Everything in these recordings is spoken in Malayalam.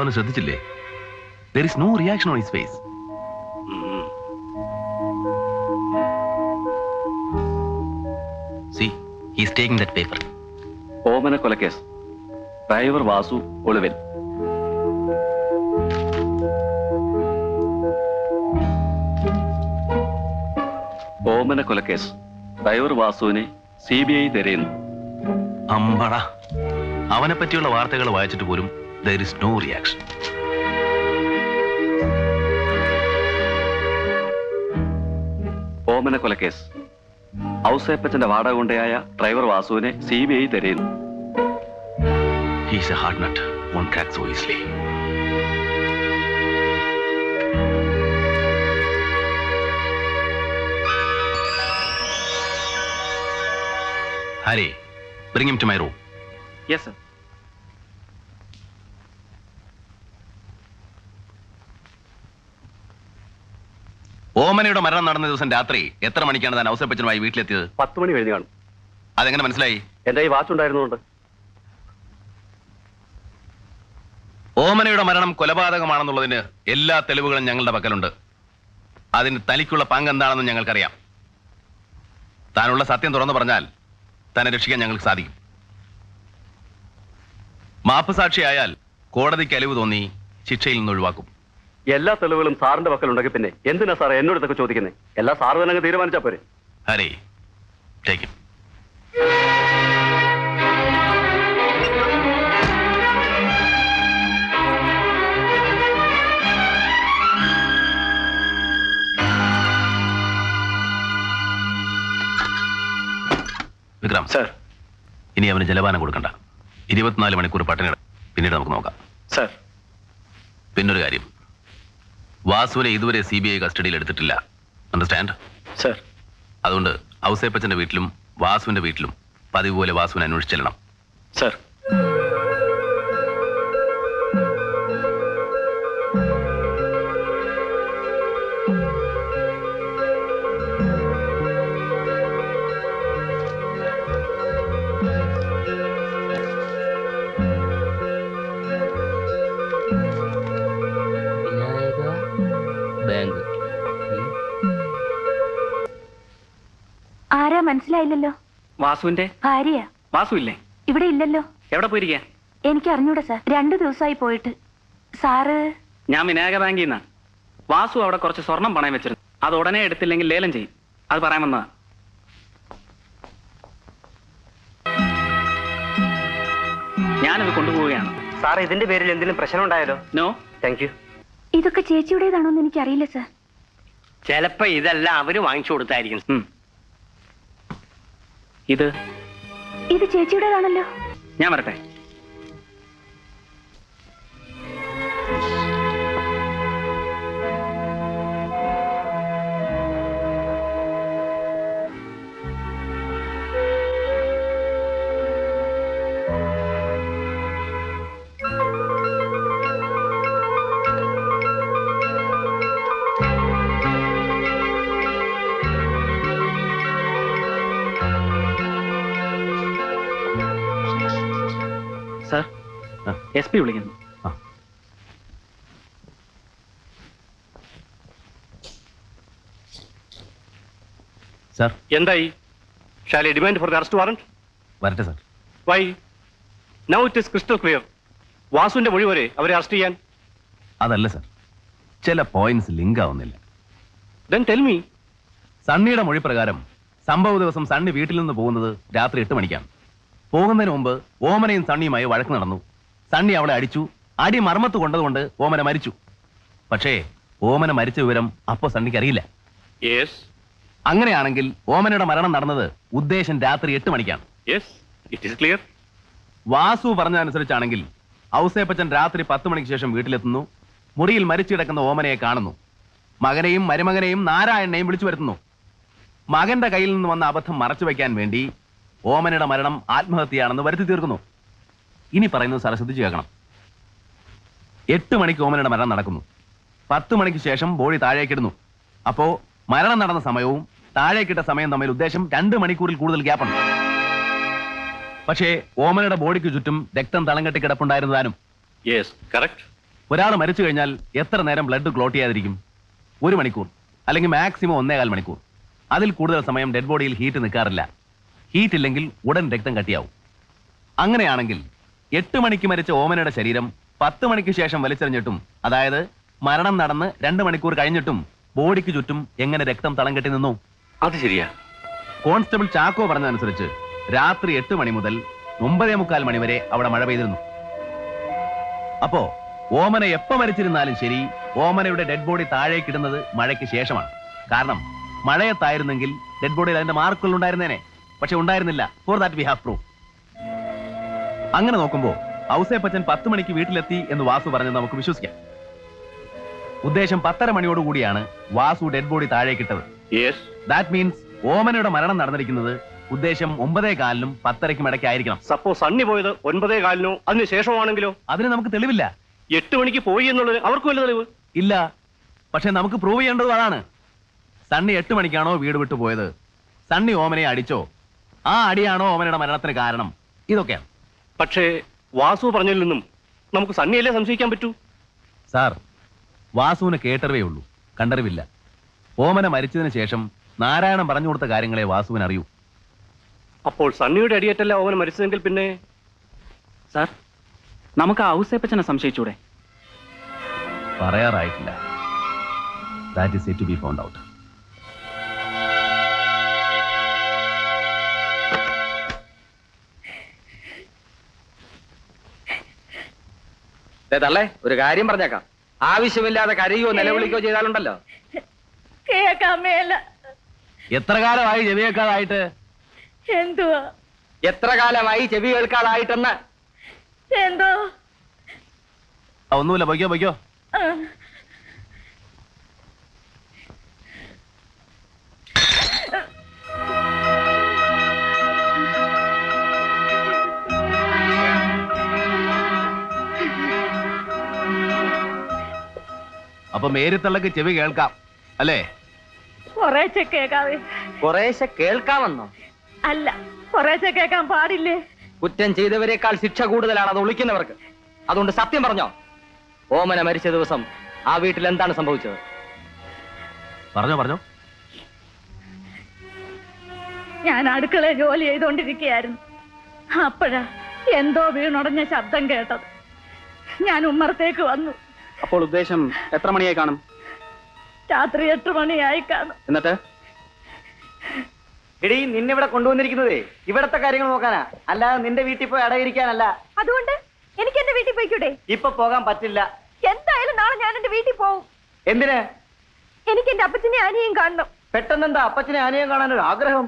അവന് ശ്രദ്ധിച്ചില്ലേ? There is no reaction on his face see he's taking that paper Omana കൊലക്കേസ് ഡ്രൈവർ വാസു ഒളിവിൽ. ഓമന കൊലക്കേസ് ഡ്രൈവർ വാസുവിനെ സി ബി ഐ തിരയുന്നു അമ്പട. അവനെ പറ്റിയുള്ള വാർത്തകൾ വായിച്ചിട്ട് പോലും there is no reaction. Omana കൊലക്കേസ്. ഔസേപ്പച്ചന്റെ വാടക കൊണ്ടയായ ഡ്രൈവർ വാസുവിനെ സി ബി ഐ തിരയുന്നു he's a hard nut one crack so easily Hari bring him to my room yes sir ഓമനയുടെ മരണം നടന്ന ദിവസം രാത്രി എത്ര മണിക്കാണ് താൻ ഔസേപ്പച്ചനുമായി വീട്ടിലെത്തിയത്? പത്ത് മണി കഴിഞ്ഞു കാണും. അതെങ്ങനെ മനസ്സിലായി? എന്റെ ഈ വാച്ച് ഉണ്ടായിരുന്നുണ്ട് ഓമനയുടെ മരണം കൊലപാതകമാണെന്നുള്ളതിന് എല്ലാ തെളിവുകളും ഞങ്ങളുടെ പക്കലുണ്ട്. അതിന് തനിക്കുള്ള പങ്ക് എന്താണെന്ന് ഞങ്ങൾക്കറിയാം. താനുള്ള സത്യം തുറന്നു പറഞ്ഞാൽ തന്നെ രക്ഷിക്കാൻ ഞങ്ങൾക്ക് സാധിക്കും. മാപ്പ് സാക്ഷിയായാൽ കോടതിക്ക് അലിവ് തോന്നി ശിക്ഷയിൽ നിന്ന് ഒഴിവാക്കും. എല്ലാ തെളിവുകളും സാറിന്റെ പക്കലുണ്ടെങ്കിൽ പിന്നെ എന്തിനാ സാറേ എന്നോട് ഇതൊക്കെ ചോദിക്കുന്നത് എല്ലാ സാറ് തന്നെ തീരുമാനിച്ചാ പോരെ. ഹരേ ടേക്ക് വിക്രം സർ. ഇനി അവന് ജലപാനം കൊടുക്കണ്ട. ഇരുപത്തിനാല് മണിക്കൂർ പട്ടിണി പിന്നീട് നമുക്ക് നോക്കാം. സർ. പിന്നൊരു കാര്യം. വാസുവിനെ ഇതുവരെ സി ബി ഐ കസ്റ്റഡിയിൽ എടുത്തിട്ടില്ല. അണ്ടർസ്റ്റാൻഡ് സർ അതുകൊണ്ട് ഔസേപ്പച്ചന്റെ വീട്ടിലും വാസുവിന്റെ വീട്ടിലും പതിവ് പോലെ വാസുവിനെ അന്വേഷിച്ചെല്ലണം. സർ മനസ്സിലായില്ലല്ലോ. വാസുവിന്റെ? ഭാര്യ വാസു ഇല്ലേ? ഇവിടെ ഇല്ലല്ലോ. എവിടെ പോയിരിക്കാ? എനിക്ക് അറിഞ്ഞൂടെ സാർ. രണ്ടു ദിവസമായി പോയിട്ട്. സാറ് ഞാൻ വിനായക ബാങ്കിൽ നിന്നാണ് വാസു അവിടെ കുറച്ച് സ്വർണം പണയം വെച്ചിരുന്നു. അത് ഉടനെ എടുത്തില്ലെങ്കിൽ ലേലം ചെയ്യും. അത് പറയാൻ വന്നതാ. ഞാനത് കൊണ്ടുപോവുകയാണ്. സാർ ഇതിന്റെ പേരിൽ എന്തെങ്കിലും പ്രശ്നം ഉണ്ടായാലോ നോ. താങ്ക് യു ഇതൊക്കെ ചേച്ചിയുടേതാണോ ചേച്ചിയുടേതാണോന്ന് എനിക്കറിയില്ല സാർ. ചിലപ്പോ ഇതെല്ലാം അവർ വാങ്ങിച്ചു കൊടുത്തായിരിക്കും. ഇത് ഇത് ചേച്ചിയുടേതാണല്ലോ. ഞാൻ വരട്ടെ. എസ് പി വിളിക്കുന്നു. സാർ. എന്തായി? Shall I demand for the arrest warrant വരട്ടെ sir. Why now it is crystal clear വാസുവിന്റെ മൊഴി വരെ അവരെ അറസ്റ്റ് ചെയ്യാൻ. അതല്ല സാർ. ചില പോയിന്റ്സ് ലിങ്ക് ആവുന്നില്ല. ദെൻ ടെൽ മീ സണ്ണിയുടെ മൊഴി പ്രകാരം സംഭവ ദിവസം സണ്ണി വീട്ടിൽ നിന്ന് പോകുന്നത് രാത്രി എട്ട് മണിക്കാണ്. പോകുന്നതിന് മുമ്പ് ഓമനയും സണ്ണിയുമായി വഴക്ക് നടന്നു. സണ്ണി അവളെ അടിച്ചു. അടി മർമ്മത്ത് കൊണ്ടതുകൊണ്ട് ഓമന മരിച്ചു. പക്ഷേ ഓമന മരിച്ച വിവരം അപ്പോ സണ്ണിക്ക് അറിയില്ല. യെസ് അങ്ങനെയാണെങ്കിൽ ഓമനയുടെ മരണം നടന്നത് ഉദ്ദേശം രാത്രി എട്ട് മണിക്കാണ്. Yes it is clear Vasu പറഞ്ഞതനുസരിച്ചാണെങ്കിൽ Ouseppachan രാത്രി പത്ത് മണിക്ക് ശേഷം വീട്ടിലെത്തുന്നു. മുറിയിൽ മരിച്ചു കിടക്കുന്ന ഓമനയെ കാണുന്നു. മകനെയും മരുമകനെയും നാരായണനെയും വിളിച്ചു വരുത്തുന്നു. മകന്റെ കയ്യിൽ നിന്ന് വന്ന അബദ്ധം മറച്ചു വെക്കാൻ വേണ്ടി ഓമനയുടെ മരണം ആത്മഹത്യയാണെന്ന് വരുത്തി തീർക്കുന്നു. ഇനി പറയുന്നത് സാറെ ശ്രദ്ധിച്ചു കേൾക്കണം. എട്ട് മണിക്ക് ഓമനയുടെ മരണം നടക്കുന്നു. പത്ത് മണിക്ക് ശേഷം ബോഡി താഴേക്കിടുന്നു അപ്പോ മരണം നടന്ന സമയവും താഴേക്കിട്ട സമയം തമ്മിൽ ഉദ്ദേശം രണ്ട് മണിക്കൂറിൽ കൂടുതൽ ഗ്യാപ്പുണ്ട് പക്ഷേ ഓമനയുടെ ബോഡിക്ക് ചുറ്റും രക്തം തളം കെട്ടി കിടപ്പുണ്ടായിരുന്നതാനും. യെസ് കറക്റ്റ് ഒരാൾ മരിച്ചു കഴിഞ്ഞാൽ എത്ര നേരം ബ്ലഡ് ക്ലോട്ട് ചെയ്യാതിരിക്കും? ഒരു മണിക്കൂർ അല്ലെങ്കിൽ മാക്സിമം ഒന്നേകാൽ മണിക്കൂർ. അതിൽ കൂടുതൽ സമയം ഡെഡ് ബോഡിയിൽ ഹീറ്റ് നിൽക്കാറില്ല. ഹീറ്റ് ഇല്ലെങ്കിൽ ഉടൻ രക്തം കട്ടിയാവും. അങ്ങനെയാണെങ്കിൽ എട്ട് മണിക്ക് മരിച്ച ഓമനയുടെ ശരീരം പത്ത് മണിക്ക് ശേഷം വലിച്ചെറിഞ്ഞിട്ടും അതായത് മരണം നടന്ന് രണ്ട് മണിക്കൂർ കഴിഞ്ഞിട്ടും ബോഡിക്ക് ചുറ്റും എങ്ങനെ രക്തം തളം കെട്ടി നിന്നു? അത് ശരിയാ. കോൺസ്റ്റബിൾ ചാക്കോ പറഞ്ഞതനുസരിച്ച് രാത്രി എട്ട് മണി മുതൽ ഒമ്പതേ മുക്കാൽ മണി വരെ അവിടെ മഴ പെയ്തിരുന്നു. അപ്പോ ഓമന എപ്പോ മരിച്ചിരുന്നാലും ശരി ഓമനയുടെ ഡെഡ് ബോഡി താഴേക്കിടുന്നത് മഴയ്ക്ക് ശേഷമാണ്. കാരണം മഴയത്തായിരുന്നെങ്കിൽ ഡെഡ് ബോഡിയിൽ അതിന്റെ മാർക്കുകൾ ഉണ്ടായിരുന്നേനെ. പക്ഷെ ഉണ്ടായിരുന്നില്ല. For that we have proof അങ്ങനെ നോക്കുമ്പോ ഔസേപ്പച്ചൻ പത്ത് മണിക്ക് വീട്ടിലെത്തി എന്ന് വാസു പറഞ്ഞത് നമുക്ക് വിശ്വസിക്കാം. ഉദ്ദേശം പത്തര മണിയോടുകൂടിയാണ് വാസു ഡെഡ് ബോഡി താഴേക്കിട്ടത് ദാറ്റ് മീൻസ് ഓമനയുടെ മരണം നടന്നിരിക്കുന്നത് ഉദ്ദേശം ഒമ്പതേ കാലിനും പത്തരയ്ക്കും ഇടയ്ക്കായിരിക്കണം. സപ്പോസ് സണ്ണി പോയത് ഒൻപതേ കാലിനോ? അതിന് ശേഷമാണെങ്കിലോ? അതിന് നമുക്ക് തെളിവില്ല. എട്ട് മണിക്ക് പോയി എന്നുള്ളത് അവർക്കും വല്ല തെളിവ്. ഇല്ല. പക്ഷെ നമുക്ക് പ്രൂവ് ചെയ്യേണ്ടത് അതാണ്. സണ്ണി എട്ട് മണിക്കാണോ വീട് വിട്ടു പോയത്? സണ്ണി ഓമനെ അടിച്ചോ? ആ അടിയാണോ ഓമനയുടെ മരണത്തിന് കാരണം? ഇതൊക്കെയാണ്. പക്ഷേ വാസു പറഞ്ഞതിൽ നിന്നും നമുക്ക് സണ്ണിയല്ലേ സംശയിക്കാൻ പറ്റൂ? സാർ വാസുവിന് കേട്ടറിവേ ഉള്ളൂ. കണ്ടറിവില്ല. ഓമന മരിച്ചതിന് ശേഷം നാരായണൻ പറഞ്ഞു കൊടുത്ത കാര്യങ്ങളെ വാസുവിന് അറിയൂ. അപ്പോൾ സണ്ണിയുടെ അടിയേറ്റല്ല ഓമന മരിച്ചതെങ്കിൽ പിന്നെ? സാർ നമുക്ക് ആ ഔസേപ്പച്ചനെ സംശയിച്ചൂടെ? പറയാറായിട്ടില്ല. That is it to be found out തള്ളേ ഒരു കാര്യം പറഞ്ഞേക്കാം. ആവശ്യമില്ലാതെ കരയോ നിലവിളിക്കോ ചെയ്താലുണ്ടല്ലോ. മേല. എത്ര കാലമായി ചെവി കേൾക്കാതായിട്ട്? എന്തുവാ? എത്ര കാലമായി ചെവി കേൾക്കാതായിട്ടെന്ന്? എന്തോ? ഒന്നുമില്ല പൊയ്ക്കോ പൊയ്ക്കോ. അപ്പൊ മേരിത്തള്ളക്ക് ചെവി കേൾക്കാം അല്ലേ? കുറേശ്ശെ കേക്കാവേ കുറേശ്ശെ കേൾക്കാമെന്നോ? അല്ല കേൾക്കാൻ കേക്കാൻ പാടില്ലേ? കുറ്റം ചെയ്തവരെക്കാൾ ശിക്ഷ കൂടുതലാണ് അത് ഒളിക്കുന്നവർക്ക്. അതുകൊണ്ട് സത്യം പറഞ്ഞോ ഓമന മരിച്ച ദിവസം ആ വീട്ടിൽ എന്താണ് സംഭവിച്ചത്? പറഞ്ഞോ പറഞ്ഞോ. ഞാൻ അടുക്കളയിൽ ജോലി ചെയ്തുകൊണ്ടിരിക്കുകയായിരുന്നു. അപ്പോഴാ എന്തോ വീണുടഞ്ഞ ശബ്ദം കേട്ടത്. ഞാൻ ഉമ്മറത്തേക്ക് വന്നു. അപ്പോൾ ഉദ്ദേശം എത്ര മണിയായി കാണും? രാത്രി എട്ട് മണിയായി കാണും. എന്നിട്ട്? എടീ നിന്നെ ഇവിടെ കൊണ്ടുവന്നിരിക്കുന്നതേ? ഇവിടത്തെ കാര്യങ്ങൾ നോക്കാനാ. അല്ലാതെ നിന്റെ വീട്ടിൽ പോയി അടയിരിക്കാനല്ല. അതുകൊണ്ട് എനിക്ക് എന്റെ വീട്ടിൽ പോയിക്കൂടെ? ഇപ്പൊ പോകാൻ പറ്റില്ല. എന്തായാലും നാളെ ഞാൻ എന്റെ വീട്ടിൽ പോകും എന്തിന്? എനിക്ക് എന്റെ അപ്പച്ചനെ ആനയും കാണണം. പെട്ടെന്ന് എന്താ അപ്പച്ചനെ ആനയും കാണാൻ ഒരു ആഗ്രഹം?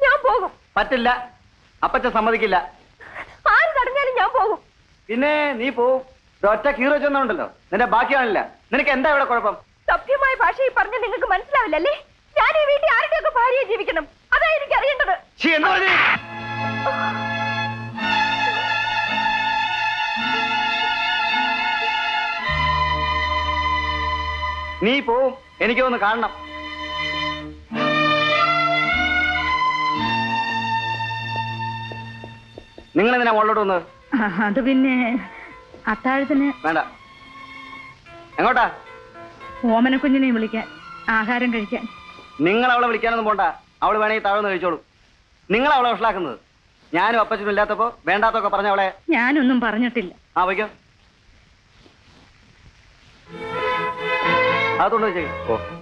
ഞാൻ പോകും. പറ്റില്ല. അപ്പച്ച സമ്മതിക്കില്ല. ആര് തടഞ്ഞാലും ഞാൻ പോകും. പിന്നെ നീ പോവും. ഒറ്റ കീറോ ചെന്നുണ്ടല്ലോ നിന്റെ ബാക്കിയാണില്ല നിനക്ക് എന്താ ഇവിടെ കുഴപ്പം? ഭാഷ ഭാഷയിൽ പറഞ്ഞ നിങ്ങൾക്ക് മനസ്സിലാവില്ലല്ലേ? ഞാൻ ഈ വീട്ടിൽ ആരുടെയൊക്കെ ഭാര്യയെ ജീവിക്കണം? അതാ എനിക്ക് അറിയേണ്ടത്. നീ പോവും. എനിക്ക് ഒന്ന് കാണണം. നിങ്ങൾ എന്തിനാ മുകളിലോട്ട് വന്നത്? അത് പിന്നെ അത്താഴത്തിന് വേണ്ട. എങ്ങോട്ടാ? ഓമന കുഞ്ഞിനെ വിളിക്കാൻ ആഹാരം കഴിക്കാൻ. നിങ്ങൾ അവളെ വിളിക്കാനൊന്നും പോണ്ട. അവൾ വേണമെങ്കിൽ താഴ്ന്ന് കഴിച്ചോളൂ. നിങ്ങൾ അവളെ വഷളാക്കുന്നത്? ഞാനും അപ്പച്ചനും ഇല്ലാത്തപ്പോ വേണ്ടാത്തൊക്കെ പറഞ്ഞ അവളെ ഞാനൊന്നും പറഞ്ഞിട്ടില്ല. ആ വയ്ക്കോ. അതുകൊണ്ട് ചെയ്യും ഓ.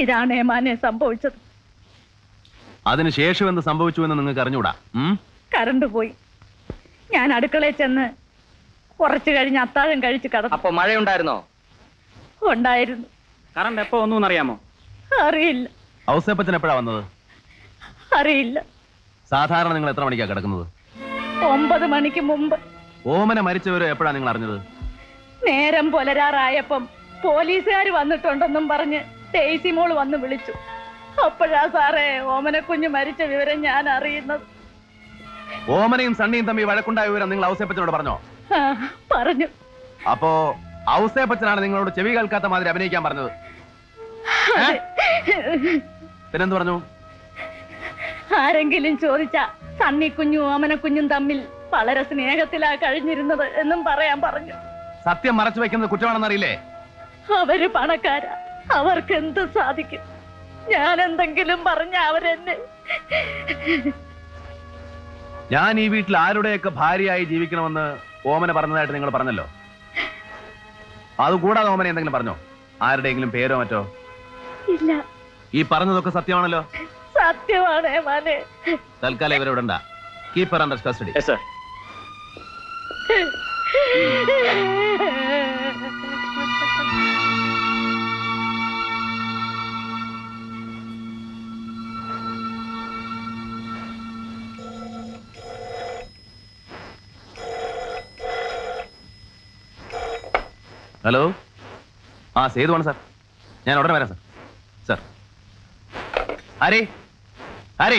ഇതാണ് ഏമാനെ സംഭവിച്ചത്. അതിനുശേഷം എന്ത് സംഭവിച്ചു എന്ന് നിങ്ങൾക്ക് അറിഞ്ഞൂടാ? കറണ്ട് പോയി. ഞാൻ അടുക്കളയിൽ ചെന്ന് കുറച്ചു കഴിഞ്ഞ് അത്താഴം കഴിച്ച് കടന്നു. അപ്പൊ മഴയുണ്ടായിരുന്നോ? ഉണ്ടായിരുന്നു. കറണ്ട് എപ്പോ വന്നു അറിയാമോ അറിയില്ല. ഔസേപ്പച്ചൻ എപ്പോഴാ വന്നത്? അറിയില്ല. സാധാരണ നിങ്ങൾ എത്ര മണിക്കാ കിടക്കുന്നത്? ഒമ്പത് മണിക്ക് മുമ്പ്. ഓമന മരിച്ചവരോ എപ്പോഴാ നിങ്ങൾ അറിഞ്ഞത്? നേരം പുലരാറായപ്പം പോലീസുകാർ വന്നിട്ടുണ്ടെന്നും പറഞ്ഞ് ടേസി മോൾ വന്ന് വിളിച്ചു. അപ്പോഴാ സാറേ ഓമനക്കുഞ്ഞ് മരിച്ച വിവരം ഞാൻ അറിയുന്നത്. ഓമനയും സണ്ണിയും തമ്മിൽ വഴക്കുണ്ടായ വിവരം നിങ്ങൾ ഔസേപ്പച്ചനോട് പറഞ്ഞോ? ആ, പറഞ്ഞു. അപ്പോ ഔസേപ്പച്ചനാണ് നിങ്ങളോട് ചെവി കേൾക്കാത്ത മാതിരി അഭിനയിക്കാൻ പറഞ്ഞത്? ഏ? പിന്നെന്ത് പറഞ്ഞു? ആരെങ്കിലും ചോദിച്ച സണ്ണി കുഞ്ഞും ഓമന കുഞ്ഞും തമ്മിൽ വളരെ സ്നേഹത്തിലാ കഴിഞ്ഞിരുന്നത് എന്നും പറയാൻ പറഞ്ഞു. സത്യം മറച്ചു വെക്കുന്നത് കുറ്റമാണെന്ന് അറിയില്ലേ അവർ പണക്കാരാ. അവർക്ക് എന്ത് സാധിക്കും? ഞാൻ എന്തെങ്കിലും പറഞ്ഞ അവരെന്നെ ഞാൻ ഈ വീട്ടിൽ ആരുടെയൊക്കെ ഭാര്യയായി ജീവിക്കണമെന്ന് ഓമന പറഞ്ഞതായിട്ട് നിങ്ങൾ പറഞ്ഞല്ലോ. അതുകൂടാതെ ഓമന എന്തെങ്കിലും പറഞ്ഞോ? ആരുടെയെങ്കിലും പേരോ മറ്റോ? ഇല്ല. ഈ പറഞ്ഞതൊക്കെ സത്യമാണല്ലോ? സത്യമാണ് മാനെ. തൽക്കാലം ഇവരെ വിടണ്ട. Keep her under custody yes sir hello? ആ സേതുവാണ് സാർ. ഞാൻ ഉടനെ വരാം സാർ. സാർ. ആരേ? ആരേ?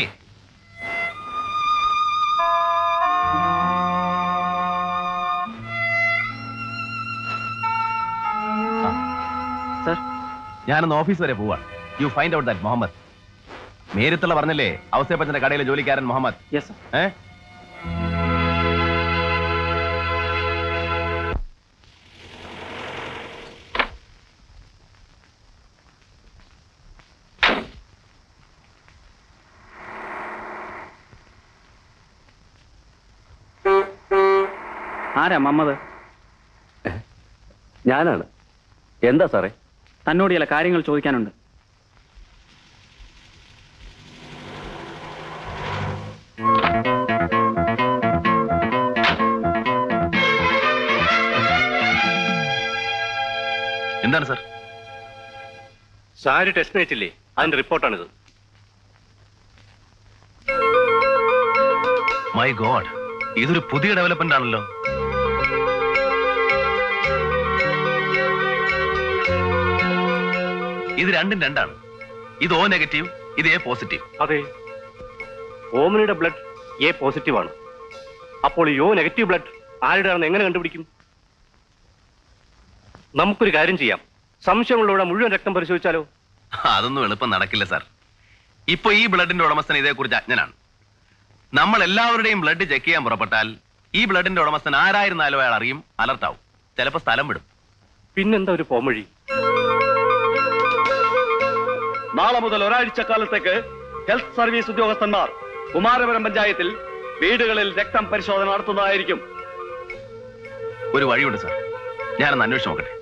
സർ. ഞാനൊന്ന് ഓഫീസ് വരെ പോവാ. You find out that Muhammad നേരിട്ടുള്ള പറഞ്ഞല്ലേ അവസ്ഥയപ്പച്ചന്റെ കടയിലെ ജോലിക്കാരൻ മുഹമ്മദ്. യെസ് ആരാ മമ്മത് ഞാനാണ്. എന്താ സാറേ? തന്നോട് ചില കാര്യങ്ങൾ ചോദിക്കാനുണ്ട്. എന്താണ് സാർ? സാരി ടെസ്റ്റ് നയിച്ചില്ലേ അതിന്റെ റിപ്പോർട്ടാണിത്. മൈ ഗോഡ് ഇതൊരു പുതിയ ഡെവലപ്മെന്റ് ആണല്ലോ. ഇത് രണ്ടും രണ്ടാണ്. ഇത് ഓ നെഗറ്റീവ് ഇത് എ പോസിറ്റീവ് അതെ. ഓമിനിയുടെ ബ്ലഡ് എ പോസിറ്റീവ് ആണ്. അപ്പോൾ യോ നെഗറ്റീവ് ബ്ലഡ് ആരുടെയാണെന്ന് എങ്ങനെ കണ്ടുപിടിക്കും? നമുക്കൊരു കാര്യം ചെയ്യാം. സംശയമുള്ളവരുടെ മുഴുവൻ രക്തം പരിശോധിച്ചാലോ? അതൊന്നും എളുപ്പം നടക്കില്ല സാർ ഇപ്പൊ ഈ ബ്ലഡിന്റെ ഉടമസ്ഥൻ ഇതേക്കുറിച്ച് അജ്ഞനാണ്. നമ്മൾ എല്ലാവരുടെയും ബ്ലഡ് ചെക്ക് ചെയ്യാൻ പുറപ്പെട്ടാൽ ഈ ബ്ലഡിന്റെ ഉടമസ്ഥൻ ആരായിരുന്നാലും അയാൾ അറിയും അലർട്ടാവും ചിലപ്പോൾ സ്ഥലം വിടും. പിന്നെന്താ ഒരു പോംവഴി? നാളെ മുതൽ ഒരാഴ്ച കാലത്തേക്ക് ഹെൽത്ത് സർവീസ് ഉദ്യോഗസ്ഥന്മാർ കുമാരപുരം പഞ്ചായത്തിൽ വീടുകളിൽ രക്തം പരിശോധന നടത്തുന്നതായിരിക്കും. ഒരു വഴിയുണ്ട് സാർ. ഞാനൊന്ന് അന്വേഷിച്ച് നോക്കട്ടെ.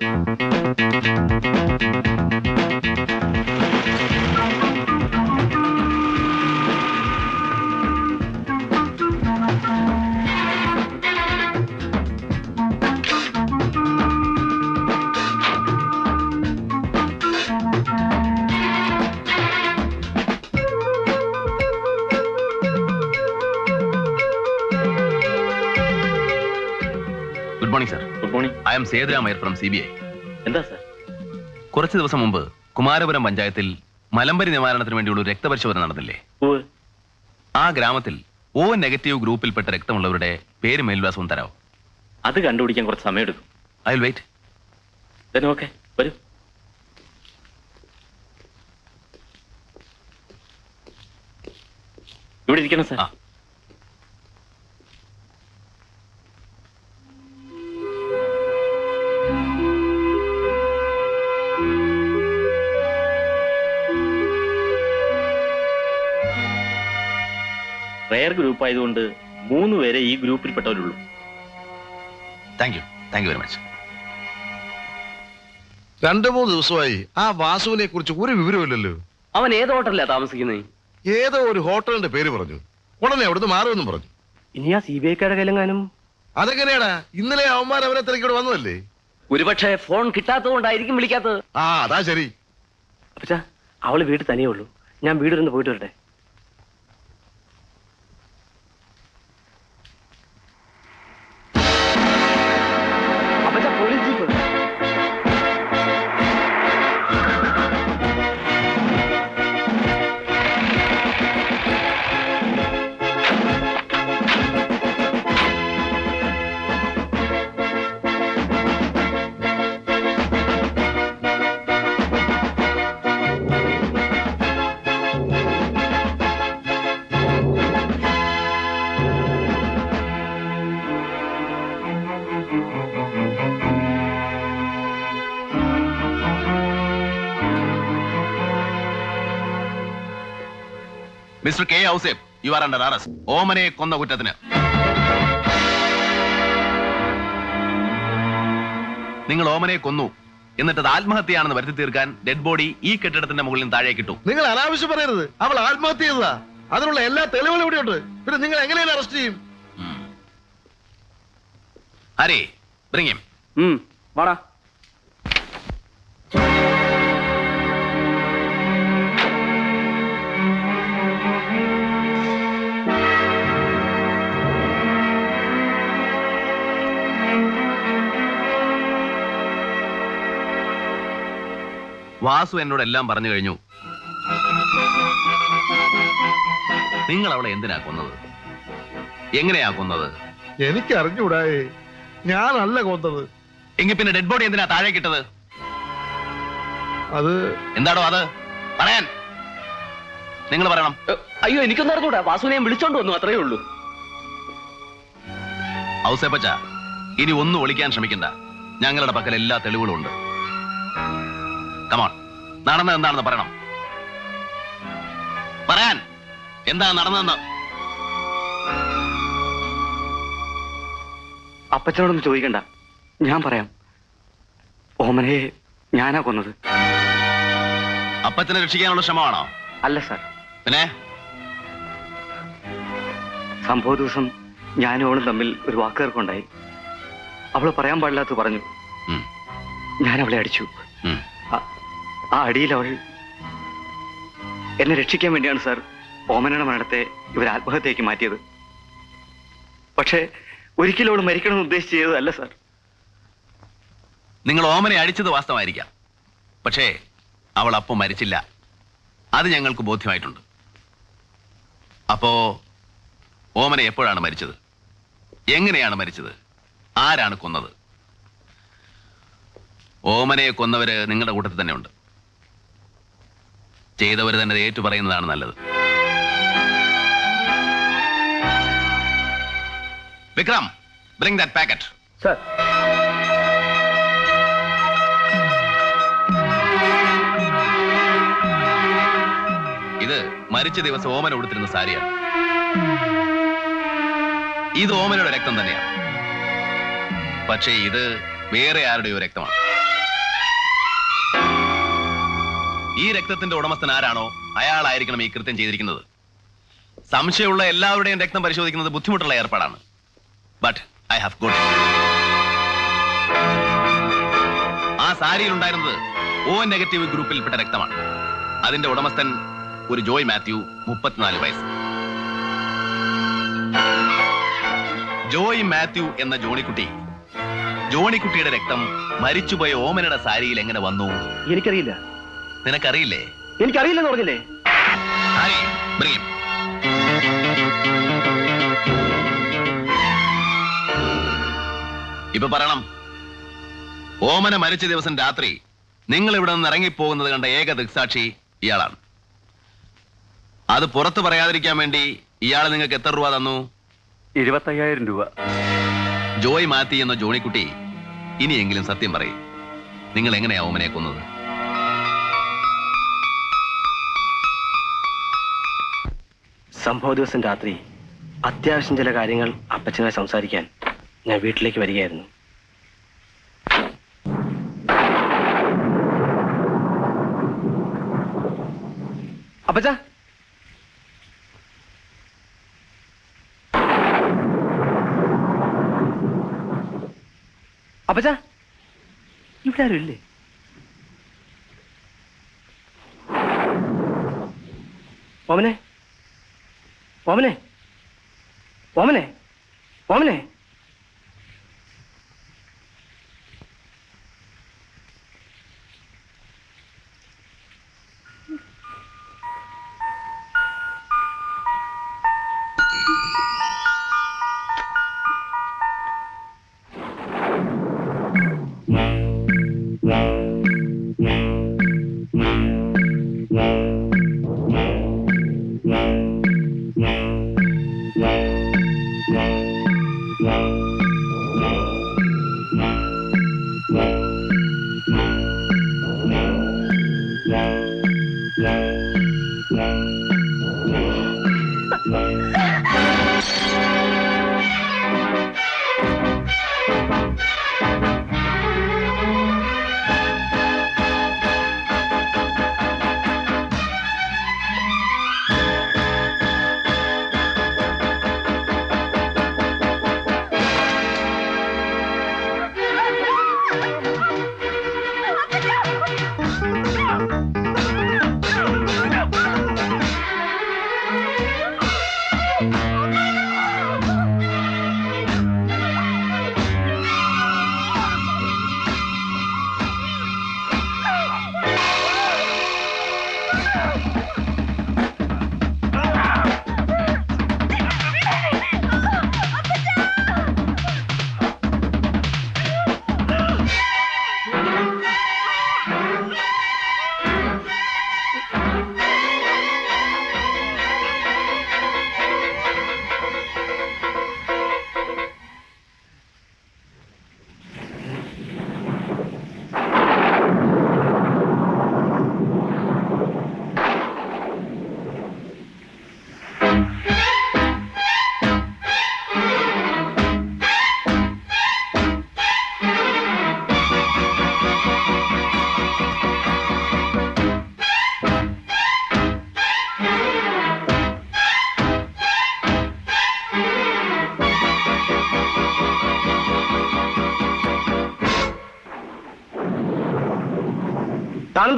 M Sethurama Iyer from C B I എന്താ സർ? കുറച്ച് ദിവസം മുമ്പ് കുമാരപുരം പഞ്ചായത്തിൽ മലമ്പരി നിവാരണത്തിന് വേണ്ടിയുള്ള ഒരു രക്തപരിശോധന നടന്നില്ലേ? ആ ഗ്രാമത്തിൽ ഓ നെഗറ്റീവ് ഗ്രൂപ്പിൽപ്പെട്ട രക്തമുള്ളവരുടെ പേര് മേൽവിലാസവും തരാമോ അത് കണ്ടുപിടിക്കാൻ കുറച്ച് സമയം എടുക്കും ഐ വിൽ വെയിറ്റ് ഓക്കെ വരൂ. ഇവിടെ ഇരിക്കണം സർ. റയർ ഗ്രൂപ്പ് ആയതുകൊണ്ട് മൂന്ന് പേരെ ഈ ഗ്രൂപ്പിൽപ്പെട്ടവരുള്ളൂ. Thank you thank you very much രണ്ടു മൂന്ന് ദിവസമായി ആ വാസുവിനെ കുറിച്ച് ഒരു വിവരമില്ലല്ലോ അവൻ ഏത് ഹോട്ടലിലാ താമസിക്കുന്നത്? ഏതോ ഒരു ഹോട്ടലിന്റെ പേര് പറഞ്ഞു. ഉടനെ അവിടുന്ന് മാറുമെന്നും പറഞ്ഞു. ഇനി ആ സി ബി ഐക്കാരുടെ കയ്യിലെങ്ങാനും അതെങ്ങനെയാടാ? ഇന്നലെ അവന്മാർ അവരെ തിരക്കിവിടെ വന്നതല്ലേ? ഒരുപക്ഷെ ഫോൺ കിട്ടാത്തത് കൊണ്ടായിരിക്കും വിളിക്കാത്തത്. ആ അതാ ശരി. അപ്പച്ചാ അവൾ വീട്ടിൽ തനിയേ ഉള്ളൂ. ഞാൻ വീടിരുന്ന് പോയിട്ട് വരട്ടെ. Mister K Ouseph you are under arrest ഓമനെ കൊന്ന കുറ്റത്തിന്. നിങ്ങൾ ഓമനെ കൊന്നു. എന്നിട്ട് അത് ആത്മഹത്യയാണെന്ന് വരുത്തി തീർക്കാൻ ഡെഡ് ബോഡി ഈ കെട്ടിടത്തിന്റെ മുകളിൽ താഴെ ഇട്ടു. നിങ്ങൾ അനാവശ്യം പറയരുത്. അവൾ ആത്മഹത്യ ചെയ്തതാ. അതിനുള്ള എല്ലാ തെളിവുകളും ഇവിടെയുണ്ട് പിന്നെ നിങ്ങൾ എങ്ങനെയാണ് അറസ്റ്റ് ചെയ്യും? ഹരി ബ്രിങ്ങിം വാടാ. വാസു എന്നോട് എല്ലാം പറഞ്ഞു കഴിഞ്ഞു. നിങ്ങൾ അവളെ എന്തിനാ കൊന്നത്? എങ്ങനെയാ കൊന്നത്? എനിക്ക് അറിഞ്ഞൂടായേ ഞാനല്ല കൊന്നത്. എങ്കിൽ പിന്നെ ഡെഡ് ബോഡി എന്തിനാ താഴെ കിട്ടത് അത് എന്താണോ അത്? പറയാൻ. നിങ്ങൾ പറയണം. അയ്യോ എനിക്കൊന്നും അറിഞ്ഞൂടാ. വാസുവിനെ വിളിച്ചോണ്ട് വന്നു അത്രേ ഉള്ളൂ. ഔസേപ്പച്ച ഇനി ഒന്നും ഒളിക്കാൻ ശ്രമിക്കണ്ട. ഞങ്ങളുടെ പക്കൽ എല്ലാ തെളിവുകളും ഉണ്ട്. കമോൺ നടന്നത് എന്താണെന്ന് പറയണം. പറയാൻ. എന്താ നടന്നതെന്ന്. അപ്പച്ചനോടൊന്നും ചോദിക്കണ്ട. ഞാൻ പറയാം. ഓമനയെ ഞാനാ കൊന്നത്. അപ്പച്ചനെ രക്ഷിക്കാനുള്ള ശ്രമമാണോ? അല്ല സാർ. പിന്നെ? സംഭവ ദിവസം ഞാനും അവളും തമ്മിൽ ഒരു വാക്കുകൾക്കുണ്ടായി അവൾ പറയാൻ പാടില്ലാത്ത പറഞ്ഞു. ഞാൻ അവളെ അടിച്ചു. ആ- അടിയിൽ അവൾ എന്നെ രക്ഷിക്കാൻ വേണ്ടിയാണ് സാർ ഓമനയുടെ മരണത്തെ ഇവർ ആത്മഹത്യയ്ക്ക് മാറ്റിയത്. പക്ഷേ ഒരിക്കലും അവൾ മരിക്കണമെന്ന് ഉദ്ദേശിച്ച് ചെയ്തതല്ല സാർ. നിങ്ങൾ ഓമനെ അടിച്ചത് വാസ്തവമായിരിക്കാം. പക്ഷേ അവൾ അപ്പം മരിച്ചില്ല. അത് ഞങ്ങൾക്ക് ബോധ്യമായിട്ടുണ്ട്. അപ്പോ ഓമന എപ്പോഴാണ് മരിച്ചത്? എങ്ങനെയാണ് മരിച്ചത്? ആരാണ് കൊന്നത്? ഓമനയെ കൊന്നവര് നിങ്ങളുടെ കൂട്ടത്തിൽ തന്നെ ഉണ്ട് ചെയ്തവര് തന്നെ ഏറ്റു പറയുന്നതാണ് നല്ലത്. Vikram bring that packet sir ഇത് മരിച്ച ദിവസം ഓമന ഉടുത്തിരുന്ന സാരിയാണ്. ഇത് ഓമനയുടെ രക്തം തന്നെയാണ്. പക്ഷേ ഇത് വേറെ ആരുടെയോ രക്തമാണ്. ഈ രക്തത്തിന്റെ ഉടമസ്ഥൻ ആരാണോ? അയാളായിരിക്കണം ഈ കൃത്യം ചെയ്തിരിക്കുന്നത്. സംശയമുള്ള എല്ലാവരുടെയും രക്തം പരിശോധിക്കുന്നത് ബുദ്ധിമുട്ടുള്ള ഏർപ്പാടാണ്. ബട്ട് ഐ ഹാവ് ഗുഡ് ആ സാരിയിൽ ഉണ്ടായിരുന്നത് ഓ നെഗറ്റീവ് ഗ്രൂപ്പിൽപ്പെട്ട രക്തമാണ്. അതിന്റെ ഉടമസ്ഥൻ ഒരു ജോയ് മാത്യു മുപ്പത്തിനാല് വയസ്സ്. ജോയ് മാത്യു എന്ന ജോണിക്കുട്ടി ജോണിക്കുട്ടിയുടെ രക്തം മരിച്ചുപോയ ഓമനയുടെ സാരിയിൽ എങ്ങനെ വന്നു? എനിക്കറിയില്ല. നിനക്കറിയില്ലേ? എനിക്കറിയില്ലെന്ന് പറഞ്ഞില്ലേ? ഇപ്പൊ പറയണം. ഓമന മരിച്ച ദിവസം രാത്രി നിങ്ങൾ ഇവിടെ നിന്ന് ഇറങ്ങിപ്പോകുന്നത് കണ്ട ഏക ദൃക്സാക്ഷി ഇയാളാണ്. അത് പുറത്ത് പറയാതിരിക്കാൻ വേണ്ടി ഇയാൾ നിങ്ങൾക്ക് എത്ര രൂപ തന്നു? ഇരുപത്തയ്യായിരം രൂപ. ജോയ് മാത്തി എന്ന ജോണിക്കുട്ടി ഇനിയെങ്കിലും സത്യം പറയും. നിങ്ങൾ എങ്ങനെയാ ഓമനെ കൊന്നത്? സംഭവ ദിവസം രാത്രി അത്യാവശ്യം ചില കാര്യങ്ങൾ അപ്പച്ചനായി സംസാരിക്കാൻ ഞാൻ വീട്ടിലേക്ക് വരികയായിരുന്നു. അപ്പച്ച? അപ്പച്ച? ഇവിടെ ആരും ഇല്ലേ? ഓമനെ ഓമനെ ഓമനെ ഓമനെ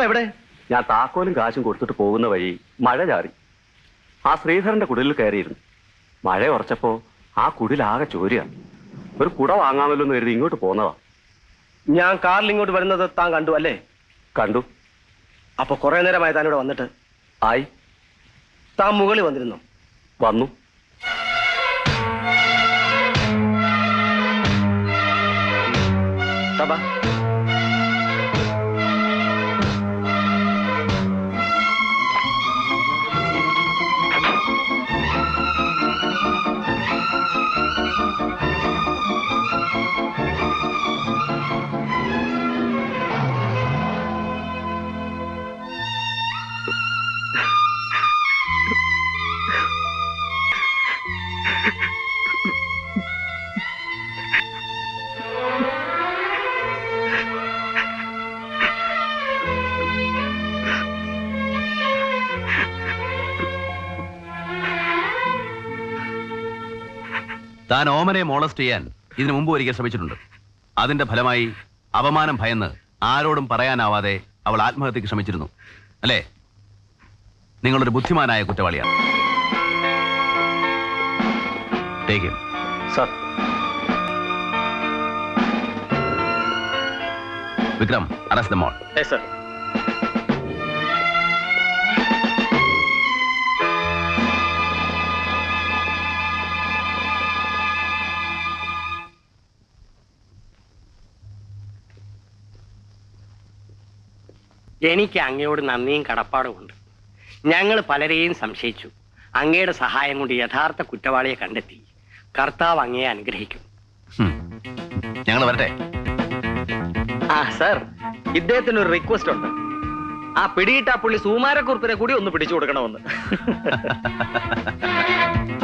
എവിടെ? ഞാൻ താക്കോലും കാശും കൊടുത്തിട്ട് പോകുന്ന വഴി മഴ ചാറി. ആ ശ്രീധരന്റെ കുടിലിൽ കയറിയിരുന്നു. മഴ ഉറച്ചപ്പോ ആ കുടിലാകെ ചോരിയാണ് ഒരു കുട വാങ്ങാമല്ലോ എന്ന് കരുതി ഇങ്ങോട്ട് പോന്നതാ. ഞാൻ കാറിൽ ഇങ്ങോട്ട് വരുന്നത് താൻ കണ്ടു അല്ലേ? കണ്ടു. അപ്പൊ കുറെ നേരമായി താൻ ഇവിടെ വന്നിട്ട്? ആയി. താൻ മുകളിൽ വന്നിരുന്നു? വന്നു. ഓമനെ മോളസ്റ്റ് ചെയ്യാൻ ഇതിനു മുമ്പ് ഒരിക്കൽ ശ്രമിച്ചിട്ടുണ്ട്. അതിന്റെ ഫലമായി അപമാനം ഭയന്ന് ആരോടും പറയാനാവാതെ അവൾ ആത്മഹത്യക്ക് ശ്രമിച്ചിരുന്നു. അല്ലേ? നിങ്ങളൊരു ബുദ്ധിമാനായ കുറ്റവാളിയാണ്. Sir Vikram arrest the mole sir എനിക്ക് അങ്ങയോട് നന്ദിയും കടപ്പാടുമുണ്ട് ഞങ്ങൾ പലരെയും സംശയിച്ചു. അങ്ങയുടെ സഹായം കൊണ്ട് യഥാർത്ഥ കുറ്റവാളിയെ കണ്ടെത്തി. കർത്താവ് അങ്ങയെ അനുഗ്രഹിക്കും. ഞങ്ങൾ വരട്ടെ. ആ സർ. ഇദ്ദേഹത്തിന് ഒരു റിക്വസ്റ്റ് ഉണ്ട്. ആ പിടിയിട്ട പുള്ളി സുമാരക്കുറിപ്പിനെ കൂടി ഒന്ന് പിടിച്ചു കൊടുക്കണമെന്ന്.